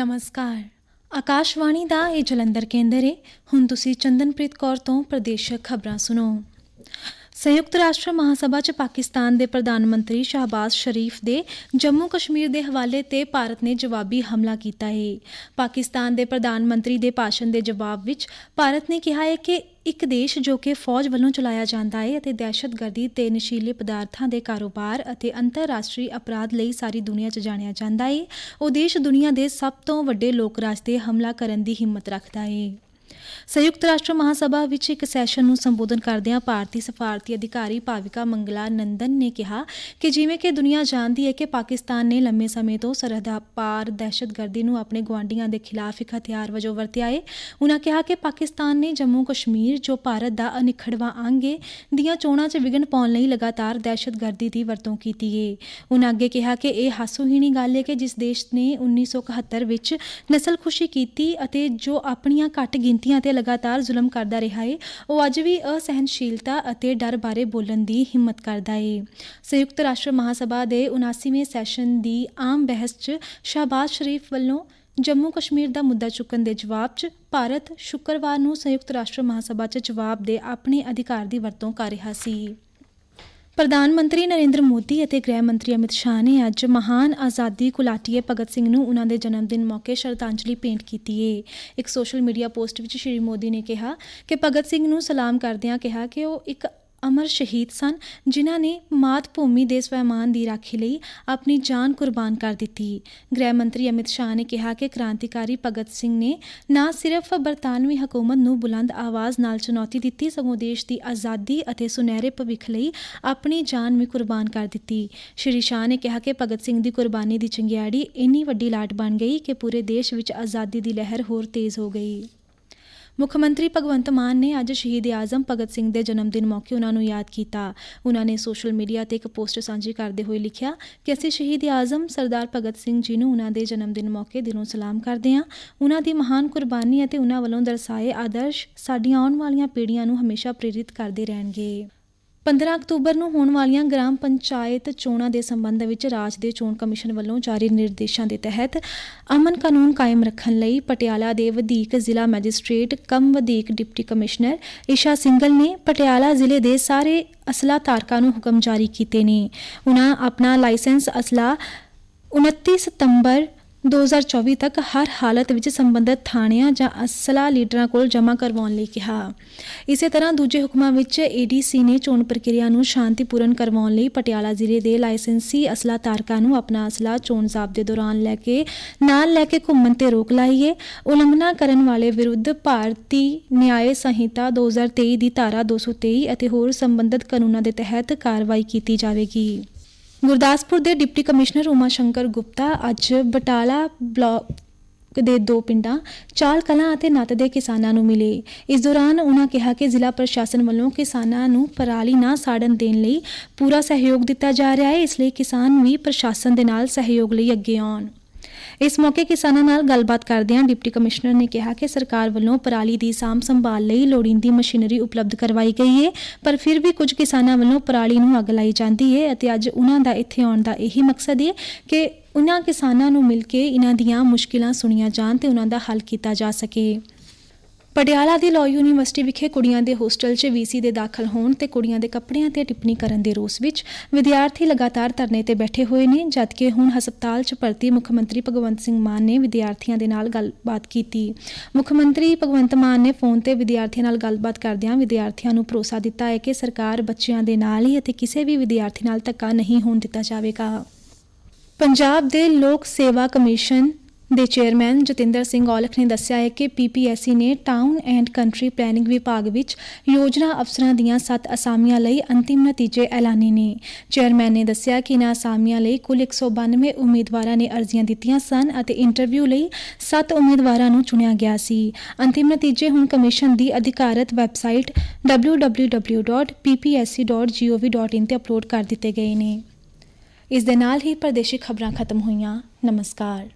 ਨਮਸਕਾਰ। ਆਕਾਸ਼ਵਾਣੀ ਦਾ ਇਹ ਜਲੰਧਰ ਕੇਂਦਰ ਹੈ ਹੁਣ ਤੁਸੀਂ ਚੰਦਨਪ੍ਰੀਤ ਕੌਰ ਤੋਂ ਪ੍ਰਦੇਸ਼ਕ ਖਬਰਾਂ ਸੁਣੋ। ਸੰਯੁਕਤ ਰਾਸ਼ਟਰ ਮਹਾਸਭਾ 'ਚ ਪਾਕਿਸਤਾਨ ਦੇ ਪ੍ਰਧਾਨ ਮੰਤਰੀ ਸ਼ਹਬਾਜ਼ ਸ਼ਰੀਫ ਦੇ ਜੰਮੂ ਕਸ਼ਮੀਰ ਦੇ ਹਵਾਲੇ ਤੇ ਭਾਰਤ ਨੇ ਜਵਾਬੀ ਹਮਲਾ ਕੀਤਾ ਹੈ ਪਾਕਿਸਤਾਨ ਦੇ ਪ੍ਰਧਾਨ ਮੰਤਰੀ ਦੇ ਭਾਸ਼ਣ ਦੇ ਜਵਾਬ ਵਿੱਚ ਭਾਰਤ ਨੇ ਕਿਹਾ ਹੈ ਕਿ ਇੱਕ ਦੇਸ਼ ਜੋ ਕਿ ਫੌਜ ਵੱਲੋਂ ਚਲਾਇਆ ਜਾਂਦਾ ਹੈ ਅਤੇ ਦਹਿਸ਼ਤਗਰਦੀ ਤੇ ਨਸ਼ੀਲੇ ਪਦਾਰਥਾਂ ਦੇ ਕਾਰੋਬਾਰ ਅਤੇ ਅੰਤਰਰਾਸ਼ਟਰੀ ਅਪਰਾਧ ਲਈ ਸਾਰੀ ਦੁਨੀਆ 'ਚ ਜਾਣਿਆ ਜਾਂਦਾ ਹੈ। ਉਹ ਦੇਸ਼ ਦੁਨੀਆ ਦੇ ਸਭ ਤੋਂ ਵੱਡੇ ਲੋਕ ਰਾਜ ਤੇ ਹਮਲਾ ਕਰਨ ਦੀ ਹਿੰਮਤ ਰੱਖਦਾ ਹੈ। ਸੰਯੁਕਤ ਰਾਸ਼ਟਰ ਮਹਾਸਭਾ ਵਿੱਚ ਇੱਕ ਸੈਸ਼ਨ ਨੂੰ ਸੰਬੋਧਨ ਕਰਦਿਆਂ ਭਾਰਤੀ ਸਫਾਰਤੀ ਅਧਿਕਾਰੀ ਭਾਵਿਕਾ ਮੰਗਲਾ ਨੰਦਨ ਨੇ ਕਿਹਾ ਕਿ ਜਿਵੇਂ ਕਿ ਦੁਨੀਆ ਜਾਣਦੀ ਹੈ ਕਿ ਪਾਕਿਸਤਾਨ ਨੇ ਲੰਮੇ ਸਮੇਂ ਤੋਂ ਸਰਹੱਦਾਂ ਪਾਰ ਦਹਿਸ਼ਤਗਰਦੀ ਨੂੰ ਆਪਣੇ ਗੁਆਂਢੀਆਂ ਦੇ ਖਿਲਾਫ ਇੱਕ ਹਥਿਆਰ ਵਜੋਂ ਵਰਤਿਆ ਹੈ ਉਨ੍ਹਾਂ ਕਿਹਾ ਕਿ ਪਾਕਿਸਤਾਨ ਨੇ ਜੰਮੂ ਕਸ਼ਮੀਰ, ਜੋ ਭਾਰਤ ਦਾ ਅਨਿਖੜਵਾਂ ਅੰਗ ਹੈ ਦੀਆਂ ਚੋਣਾਂ 'ਚ ਵਿਘਨ ਪਾਉਣ ਲਈ ਲਗਾਤਾਰ ਦਹਿਸ਼ਤਗਰਦੀ ਦੀ ਵਰਤੋਂ ਕੀਤੀ ਹੈ ਉਨ੍ਹਾਂ ਅੱਗੇ ਕਿਹਾ ਕਿ ਇਹ ਹਾਸੋਹੀਣੀ ਗੱਲ ਹੈ ਕਿ ਜਿਸ ਦੇਸ਼ ਨੇ 1971 ਵਿੱਚ ਨਸਲਖੁਸ਼ੀ ਕੀਤੀ ਅਤੇ ਜੋ ਆਪਣੀਆਂ ਘੱਟ ਗਿਣਤੀ ਗਿਣਤੀਆਂ ਤੇ ਲਗਾਤਾਰ ਜ਼ੁਲਮ ਕਰਦਾ ਰਿਹਾ ਹੈ ਉਹ ਅੱਜ ਵੀ ਅਸਹਿਣਸ਼ੀਲਤਾ ਅਤੇ ਡਰ ਬਾਰੇ ਬੋਲਣ ਦੀ ਹਿੰਮਤ ਕਰਦਾ ਹੈ ਸੰਯੁਕਤ ਰਾਸ਼ਟਰ ਮਹਾਸਭਾ ਦੇ 79ਵੇਂ ਸੈਸ਼ਨ ਦੀ ਆਮ ਬਹਿਸ 'ਚ ਸ਼ਹਬਾਜ਼ ਸ਼ਰੀਫ ਵੱਲੋਂ ਜੰਮੂ ਕਸ਼ਮੀਰ ਦਾ ਮੁੱਦਾ ਚੁੱਕਣ ਦੇ ਜਵਾਬ 'ਚ ਭਾਰਤ ਸ਼ੁੱਕਰਵਾਰ ਨੂੰ ਸੰਯੁਕਤ ਰਾਸ਼ਟਰ ਮਹਾਸਭਾ 'ਚ ਜਵਾਬ ਦੇ ਆਪਣੇ ਅਧਿਕਾਰ ਦੀ ਵਰਤੋਂ ਕਰ ਰਿਹਾ ਸੀ। ਪ੍ਰਧਾਨ ਮੰਤਰੀ ਨਰਿੰਦਰ ਮੋਦੀ ਅਤੇ ਗ੍ਰਹਿ ਮੰਤਰੀ ਅਮਿਤ ਸ਼ਾਹ ਨੇ ਅੱਜ ਮਹਾਨ ਆਜ਼ਾਦੀ ਘੁਲਾਟੀਏ ਭਗਤ ਸਿੰਘ ਨੂੰ ਉਹਨਾਂ ਦੇ ਜਨਮ ਦਿਨ ਮੌਕੇ ਸ਼ਰਧਾਂਜਲੀ ਭੇਂਟ ਕੀਤੀ ਏ। ਇੱਕ ਸੋਸ਼ਲ ਮੀਡੀਆ ਪੋਸਟ ਵਿੱਚ ਸ਼੍ਰੀ ਮੋਦੀ ਨੇ ਕਿਹਾ ਕਿ ਭਗਤ ਸਿੰਘ ਨੂੰ ਸਲਾਮ ਕਰਦਿਆਂ ਕਿਹਾ ਕਿ ਉਹ ਇੱਕ ਅਮਰ ਸ਼ਹੀਦ ਸਨ, ਜਿਨ੍ਹਾਂ ਨੇ ਮਾਤ ਭੂਮੀ ਦੇ ਸਵੈਮਾਨ ਦੀ ਰਾਖੀ ਲਈ ਆਪਣੀ ਜਾਨ ਕੁਰਬਾਨ ਕਰ ਦਿੱਤੀ। ਗ੍ਰਹਿ ਮੰਤਰੀ ਅਮਿਤ ਸ਼ਾਹ ਨੇ ਕਿਹਾ ਕਿ ਕ੍ਰਾਂਤੀਕਾਰੀ ਭਗਤ ਸਿੰਘ ਨੇ ਨਾ ਸਿਰਫ ਬਰਤਾਨਵੀ ਹਕੂਮਤ ਨੂੰ ਬੁਲੰਦ ਆਵਾਜ਼ ਨਾਲ ਚੁਣੌਤੀ ਦਿੱਤੀ, ਸਗੋਂ ਦੇਸ਼ ਦੀ ਆਜ਼ਾਦੀ ਅਤੇ ਸੁਨਹਿਰੇ ਭਵਿੱਖ ਲਈ ਆਪਣੀ ਜਾਨ ਵੀ ਕੁਰਬਾਨ ਕਰ ਦਿੱਤੀ। ਸ਼੍ਰੀ ਸ਼ਾਹ ਨੇ ਕਿਹਾ ਕਿ ਭਗਤ ਸਿੰਘ ਦੀ ਕੁਰਬਾਨੀ ਦੀ ਚੰਗਿਆੜੀ ਇੰਨੀ ਵੱਡੀ ਲਾਟ ਬਣ ਗਈ ਕਿ ਪੂਰੇ ਦੇਸ਼ ਵਿੱਚ ਆਜ਼ਾਦੀ ਦੀ ਲਹਿਰ ਹੋਰ ਤੇਜ਼ ਹੋ ਗਈ। ਮੁੱਖ ਮੰਤਰੀ ਭਗਵੰਤ ਮਾਨ ਨੇ ਅੱਜ ਸ਼ਹੀਦ ਆਜ਼ਮ ਭਗਤ ਸਿੰਘ ਦੇ ਜਨਮ ਦਿਨ ਮੌਕੇ ਉਹਨਾਂ ਨੂੰ ਯਾਦ ਕੀਤਾ। ਉਹਨਾਂ ਨੇ ਸੋਸ਼ਲ ਮੀਡੀਆ ਤੇ ਇੱਕ ਪੋਸਟ ਸਾਂਝੀ ਕਰਦੇ ਹੋਏ ਲਿਖਿਆ ਕਿ ਅਸੀਂ ਸ਼ਹੀਦ ਆਜ਼ਮ, ਸਰਦਾਰ ਭਗਤ ਸਿੰਘ ਜੀ ਨੂੰ ਉਹਨਾਂ ਦੇ ਜਨਮ ਦਿਨ ਮੌਕੇ ਦਿਲੋਂ ਸਲਾਮ ਕਰਦੇ ਹਾਂ। ਉਹਨਾਂ ਦੀ ਮਹਾਨ ਕੁਰਬਾਨੀ ਅਤੇ ਉਹਨਾਂ ਵੱਲੋਂ ਦਰਸਾਏ ਆਦਰਸ਼ ਸਾਡੀਆਂ ਆਉਣ ਵਾਲੀਆਂ ਪੀੜ੍ਹੀਆਂ ਨੂੰ ਹਮੇਸ਼ਾ ਪ੍ਰੇਰਿਤ ਕਰਦੇ ਰਹਿਣਗੇ। 15 ਅਕਤੂਬਰ ਨੂੰ ਹੋਣ ਵਾਲੀਆਂ ਗ੍ਰਾਮ ਪੰਚਾਇਤ ਚੋਣਾਂ ਦੇ ਸੰਬੰਧ ਵਿੱਚ ਰਾਜ ਦੇ ਚੋਣ ਕਮਿਸ਼ਨ ਵੱਲੋਂ ਜਾਰੀ ਨਿਰਦੇਸ਼ਾਂ ਦੇ ਤਹਿਤ ਅਮਨ ਕਾਨੂੰਨ ਕਾਇਮ ਰੱਖਣ ਲਈ ਪਟਿਆਲਾ ਦੇ ਵਧੀਕ ਜ਼ਿਲ੍ਹਾ ਮੈਜਿਸਟ੍ਰੇਟ ਕਮ ਵਧੀਕ ਡਿਪਟੀ ਕਮਿਸ਼ਨਰ ਈਸ਼ਾ ਸਿੰਗਲ ਨੇ ਪਟਿਆਲਾ ਜ਼ਿਲ੍ਹੇ ਦੇ ਸਾਰੇ ਅਸਲਾ ਧਾਰਕਾਂ ਨੂੰ ਹੁਕਮ ਜਾਰੀ ਕੀਤੇ ਨੇ। ਉਹਨਾਂ ਆਪਣਾ ਲਾਇਸੈਂਸ ਅਸਲਾ 29 ਸਤੰਬਰ 2024 ਤੱਕ ਹਰ ਹਾਲਤ ਵਿੱਚ ਸੰਬੰਧਿਤ ਥਾਣਿਆਂ ਜਾਂ ਅਸਲਾ ਲੀਡਰਾਂ ਕੋਲ ਜਮ੍ਹਾਂ ਕਰਵਾਉਣ ਲਈ ਕਿਹਾ। ਇਸੇ ਤਰ੍ਹਾਂ ਦੂਜੇ ਹੁਕਮਾਂ ਵਿੱਚ ਏਡੀਸੀ ਨੇ ਚੋਣ ਪ੍ਰਕਿਰਿਆ ਨੂੰ ਸ਼ਾਂਤੀਪੂਰਨ ਕਰਵਾਉਣ ਲਈ ਪਟਿਆਲਾ ਜ਼ਿਲ੍ਹੇ ਦੇ ਲਾਇਸੈਂਸੀ ਅਸਲਾ ਧਾਰਕਾਂ ਨੂੰ ਆਪਣਾ ਅਸਲਾ ਚੋਣ ਜ਼ਾਬਤੇ ਦੌਰਾਨ ਲੈ ਕੇ, ਨਾਲ ਲੈ ਕੇ ਘੁੰਮਣ ਤੇ ਰੋਕ ਲਾਈ ਹੈ ਉਲੰਘਣਾ ਕਰਨ ਵਾਲੇ ਵਿਰੁੱਧ ਭਾਰਤੀ ਨਿਆਏ ਸੰਹਿਤਾ 2023 ਦੀ ਧਾਰਾ 223 ਅਤੇ ਹੋਰ ਸੰਬੰਧਿਤ ਕਾਨੂੰਨਾਂ ਦੇ ਤਹਿਤ ਕਾਰਵਾਈ ਕੀਤੀ ਜਾਵੇਗੀ। ਗੁਰਦਾਸਪੁਰ ਦੇ ਡਿਪਟੀ ਕਮਿਸ਼ਨਰ ਉਮਾ ਸ਼ੰਕਰ ਗੁਪਤਾ ਅੱਜ ਬਟਾਲਾ ਬਲਾਕ ਦੇ ਦੋ ਪਿੰਡਾਂ ਚਾਲ ਕਲਾਂ ਅਤੇ ਨੱਤ ਦੇ ਕਿਸਾਨਾਂ ਨੂੰ ਮਿਲੇ। ਇਸ ਦੌਰਾਨ ਉਹਨਾਂ ਕਿਹਾ ਕਿ ਜ਼ਿਲ੍ਹਾ ਪ੍ਰਸ਼ਾਸਨ ਵੱਲੋਂ ਕਿਸਾਨਾਂ ਨੂੰ ਪਰਾਲੀ ਨਾ ਸਾੜਨ ਦੇਣ ਲਈ ਪੂਰਾ ਸਹਿਯੋਗ ਦਿੱਤਾ ਜਾ ਰਿਹਾ ਹੈ, ਇਸ ਲਈ ਕਿਸਾਨ ਵੀ ਪ੍ਰਸ਼ਾਸਨ ਦੇ ਨਾਲ ਸਹਿਯੋਗ ਲਈ ਅੱਗੇ ਆਉਣ। ਇਸ ਮੌਕੇ ਕਿਸਾਨਾਂ ਨਾਲ ਗੱਲਬਾਤ ਕਰਦਿਆਂ ਡਿਪਟੀ ਕਮਿਸ਼ਨਰ ਨੇ ਕਿਹਾ ਕਿ ਸਰਕਾਰ ਵੱਲੋਂ ਪਰਾਲੀ ਦੀ ਸਾਂਭ ਸੰਭਾਲ ਲਈ ਲੋੜੀਂਦੀ ਮਸ਼ੀਨਰੀ ਉਪਲਬਧ ਕਰਵਾਈ ਗਈ ਹੈ ਪਰ ਫਿਰ ਵੀ ਕੁਝ ਕਿਸਾਨਾਂ ਵੱਲੋਂ ਪਰਾਲੀ ਨੂੰ ਅੱਗ ਲਾਈ ਜਾਂਦੀ ਹੈ ਅਤੇ ਅੱਜ ਉਹਨਾਂ ਦਾ ਇੱਥੇ ਆਉਣ ਦਾ ਇਹੀ ਮਕਸਦ ਹੈ ਕਿ ਉਹਨਾਂ ਕਿਸਾਨਾਂ ਨੂੰ ਮਿਲ ਕੇ ਇਹਨਾਂ ਦੀਆਂ ਮੁਸ਼ਕਿਲਾਂ ਸੁਣੀਆਂ ਜਾਣ ਤੇ ਉਹਨਾਂ ਦਾ ਹੱਲ ਕੀਤਾ ਜਾ ਸਕੇ। ਪਟਿਆਲਾ ਦੀ ਲਾਅ ਯੂਨੀਵਰਸਿਟੀ ਵਿਖੇ ਕੁੜੀਆਂ ਦੇ ਹੋਸਟਲ 'ਚ ਵੀਸੀ ਦੇ ਦਾਖਲ ਹੋਣ ਤੇ ਕੁੜੀਆਂ ਦੇ ਕੱਪੜਿਆਂ ਤੇ ਟਿੱਪਣੀ ਕਰਨ ਦੇ ਰੋਸ ਵਿੱਚ ਵਿਦਿਆਰਥੀ ਲਗਾਤਾਰ ਧਰਨੇ ਤੇ ਬੈਠੇ ਹੋਏ ਨੇ, ਜਦਕਿ ਹੁਣ ਹਸਪਤਾਲ 'ਚ ਭਰਤੀ ਮੁੱਖ ਮੰਤਰੀ ਭਗਵੰਤ ਸਿੰਘ ਮਾਨ ਨੇ ਵਿਦਿਆਰਥੀਆਂ ਦੇ ਨਾਲ ਗੱਲਬਾਤ ਕੀਤੀ। ਮੁੱਖ ਮੰਤਰੀ ਭਗਵੰਤ ਮਾਨ ਨੇ ਫੋਨ ਤੇ ਵਿਦਿਆਰਥੀਆਂ ਨਾਲ ਗੱਲਬਾਤ ਕਰਦਿਆਂ ਵਿਦਿਆਰਥੀਆਂ ਨੂੰ ਭਰੋਸਾ ਦਿੱਤਾ ਹੈ ਕਿ ਸਰਕਾਰ ਬੱਚਿਆਂ ਦੇ ਨਾਲ ਹੀ ਅਤੇ ਕਿਸੇ ਵੀ ਵਿਦਿਆਰਥੀ ਨਾਲ ਧੱਕਾ ਨਹੀਂ ਹੋਣ ਦਿੱਤਾ ਜਾਵੇਗਾ। ਪੰਜਾਬ ਦੇ ਲੋਕ ਸੇਵਾ ਕਮਿਸ਼ਨ ਦੇ ਚੇਅਰਮੈਨ ਜਤਿੰਦਰ ਸਿੰਘ ਔਲਖ ਨੇ ਦੱਸਿਆ ਹੈ ਕਿ ਪੀਪੀਐਸਸੀ ਨੇ ਟਾਊਨ ਐਂਡ ਕੰਟਰੀ ਪਲੈਨਿੰਗ ਵਿਭਾਗ ਵਿੱਚ ਯੋਜਨਾ ਅਫਸਰਾਂ ਦੀਆਂ 7 ਅਸਾਮੀਆਂ ਲਈ ਅੰਤਿਮ ਨਤੀਜੇ ਐਲਾਨੇ ਨੇ। ਚੇਅਰਮੈਨ ਨੇ ਦੱਸਿਆ ਕਿ ਇਨ੍ਹਾਂ ਅਸਾਮੀਆਂ ਲਈ ਕੁੱਲ 192 ਉਮੀਦਵਾਰਾਂ ਨੇ ਅਰਜ਼ੀਆਂ ਦਿੱਤੀਆਂ ਸਨ ਅਤੇ ਇੰਟਰਵਿਊ ਲਈ 7 ਉਮੀਦਵਾਰਾਂ ਨੂੰ ਚੁਣਿਆ ਗਿਆ ਸੀ। ਅੰਤਿਮ ਨਤੀਜੇ ਹੁਣ ਕਮਿਸ਼ਨ ਦੀ ਅਧਿਕਾਰਤ ਵੈਬਸਾਈਟ www.ppsc.gov.in ਤੇ ਅਪਲੋਡ ਕਰ ਦਿੱਤੇ ਗਏ ਨੇ। ਇਸ ਦੇ ਨਾਲ ਹੀ ਪ੍ਰਦੇਸ਼ੀ ਖਬਰਾਂ ਖਤਮ ਹੋਈਆਂ। ਨਮਸਕਾਰ।